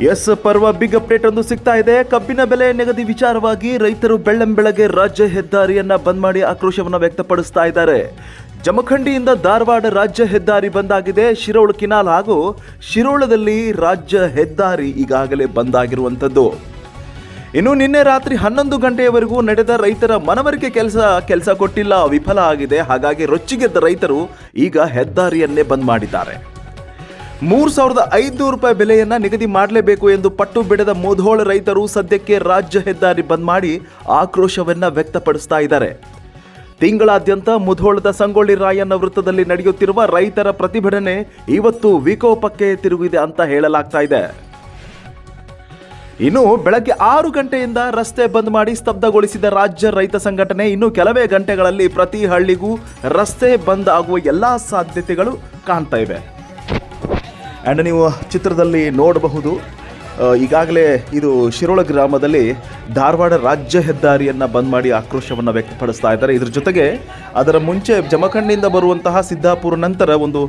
S ಪರ್ವ big update ಒಂದು ಸಿಗ್ತಾ ಇದೆ. ಕಬ್ಬಿನ ಬೆಲೆ ನಿಗದಿ ವಿಚಾರವಾಗಿ ರೈತರು ಬೆಳ್ಳಂಬೆಳಗ್ಗೆ ರಾಜ್ಯ ಹೆದ್ದಾರಿಯನ್ನ ಬಂದ್ ಮಾಡಿ ಆಕ್ರೋಶವನ್ನು ವ್ಯಕ್ತಪಡಿಸ್ತಾ ಇದ್ದಾರೆ. ಜಮಖಂಡಿಯಿಂದ ಧಾರವಾಡ ರಾಜ್ಯ ಹೆದ್ದಾರಿ ಬಂದಾಗಿದೆ. ಶಿರೋಳ ಕಿನಾಲ್ ಹಾಗೂ ಶಿರೋಳದಲ್ಲಿ ರಾಜ್ಯ ಹೆದ್ದಾರಿ ಈಗಾಗಲೇ ಬಂದಾಗಿರುವಂಥದ್ದು. ಇನ್ನು ನಿನ್ನೆ ರಾತ್ರಿ ಹನ್ನೊಂದು ಗಂಟೆಯವರೆಗೂ ನಡೆದ ರೈತರ ಮನವರಿಕೆ ಕೆಲಸ ಕೆಲಸ ಕೊಟ್ಟಿಲ್ಲ. ವಿಫಲ ಆಗಿದೆ. ಹಾಗಾಗಿ ರೊಚ್ಚಿಗೆದ್ದ ರೈತರು ಈಗ ಹೆದ್ದಾರಿಯನ್ನೇ ಬಂದ್ ಮಾಡಿದ್ದಾರೆ. ಮೂರು ಸಾವಿರದ ಐದುನೂರು ರೂಪಾಯಿ ಬೆಲೆಯನ್ನ ನಿಗದಿ ಮಾಡಲೇಬೇಕು ಎಂದು ಪಟ್ಟು ಬಿಡದ ಮುಧೋಳ ರೈತರು ಸದ್ಯಕ್ಕೆ ರಾಜ್ಯ ಹೆದ್ದಾರಿ ಬಂದ್ ಮಾಡಿ ಆಕ್ರೋಶವನ್ನ ವ್ಯಕ್ತಪಡಿಸ್ತಾ ಇದ್ದಾರೆ. ತಿಂಗಳಾದ್ಯಂತ ಮುಧೋಳದ ಸಂಗೊಳ್ಳಿ ರಾಯಣ್ಣ ವೃತ್ತದಲ್ಲಿ ನಡೆಯುತ್ತಿರುವ ರೈತರ ಪ್ರತಿಭಟನೆ ಇವತ್ತು ವಿಕೋಪಕ್ಕೆ ತಿರುಗಿದೆ ಅಂತ ಹೇಳಲಾಗ್ತಾ ಇದೆ. ಇನ್ನು ಬೆಳಗ್ಗೆ ಆರು ಗಂಟೆಯಿಂದ ರಸ್ತೆ ಬಂದ್ ಮಾಡಿ ಸ್ತಬ್ಧಗೊಳಿಸಿದ ರಾಜ್ಯ ರೈತ ಸಂಘಟನೆ ಇನ್ನು ಕೆಲವೇ ಗಂಟೆಗಳಲ್ಲಿ ಪ್ರತಿ ಹಳ್ಳಿಗೂ ರಸ್ತೆ ಬಂದ್ ಆಗುವ ಎಲ್ಲಾ ಸಾಧ್ಯತೆಗಳು ಕಾಣ್ತಾ ಇವೆ. ಆ್ಯಂಡ್ ನೀವು ಚಿತ್ರದಲ್ಲಿ ನೋಡಬಹುದು ಈಗಾಗಲೇ ಇದು ಶಿರೋಳ ಗ್ರಾಮದಲ್ಲಿ ಧಾರವಾಡ ರಾಜ್ಯ ಹೆದ್ದಾರಿಯನ್ನು ಬಂದ್ ಮಾಡಿ ಆಕ್ರೋಶವನ್ನು ವ್ಯಕ್ತಪಡಿಸ್ತಾ ಇದ್ದಾರೆ. ಇದ್ರ ಜೊತೆಗೆ ಅದರ ಮುಂಚೆ ಜಮಖಂಡಿಯಿಂದ ಬರುವಂತಹ ಸಿದ್ದಾಪುರ ನಂತರ ಒಂದು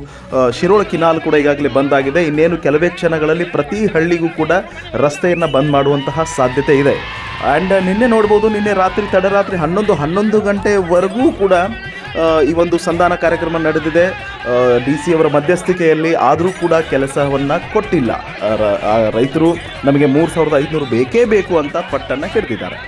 ಶಿರೋಳ ಕಿನಾಲ್ ಕೂಡ ಈಗಾಗಲೇ ಬಂದಾಗಿದೆ. ಇನ್ನೇನು ಕೆಲವೇ ಕ್ಷಣಗಳಲ್ಲಿ ಪ್ರತಿ ಹಳ್ಳಿಗೂ ಕೂಡ ರಸ್ತೆಯನ್ನು ಬಂದ್ ಮಾಡುವಂತಹ ಸಾಧ್ಯತೆ ಇದೆ. ಆ್ಯಂಡ್ ನಿನ್ನೆ ನೋಡ್ಬೋದು, ನಿನ್ನೆ ರಾತ್ರಿ ತಡರಾತ್ರಿ ಹನ್ನೊಂದು ಹನ್ನೊಂದು ಗಂಟೆವರೆಗೂ ಕೂಡ ಈ ಒಂದು ಸಂಧಾನ ಕಾರ್ಯಕ್ರಮ ನಡೆದಿದೆ. ಡಿ ಸಿ ಅವರ ಮಧ್ಯಸ್ಥಿಕೆಯಲ್ಲಿ ಆದರೂ ಕೂಡ ಕೆಲಸವನ್ನು ಕೊಟ್ಟಿಲ್ಲ. ರೈತರು ನಮಗೆ ಮೂರು ಸಾವಿರದ ಐದುನೂರು ಬೇಕೇ ಬೇಕು ಅಂತ ಪಟ್ಟನ್ನು ಹಿಡಿದಿದ್ದಾರೆ.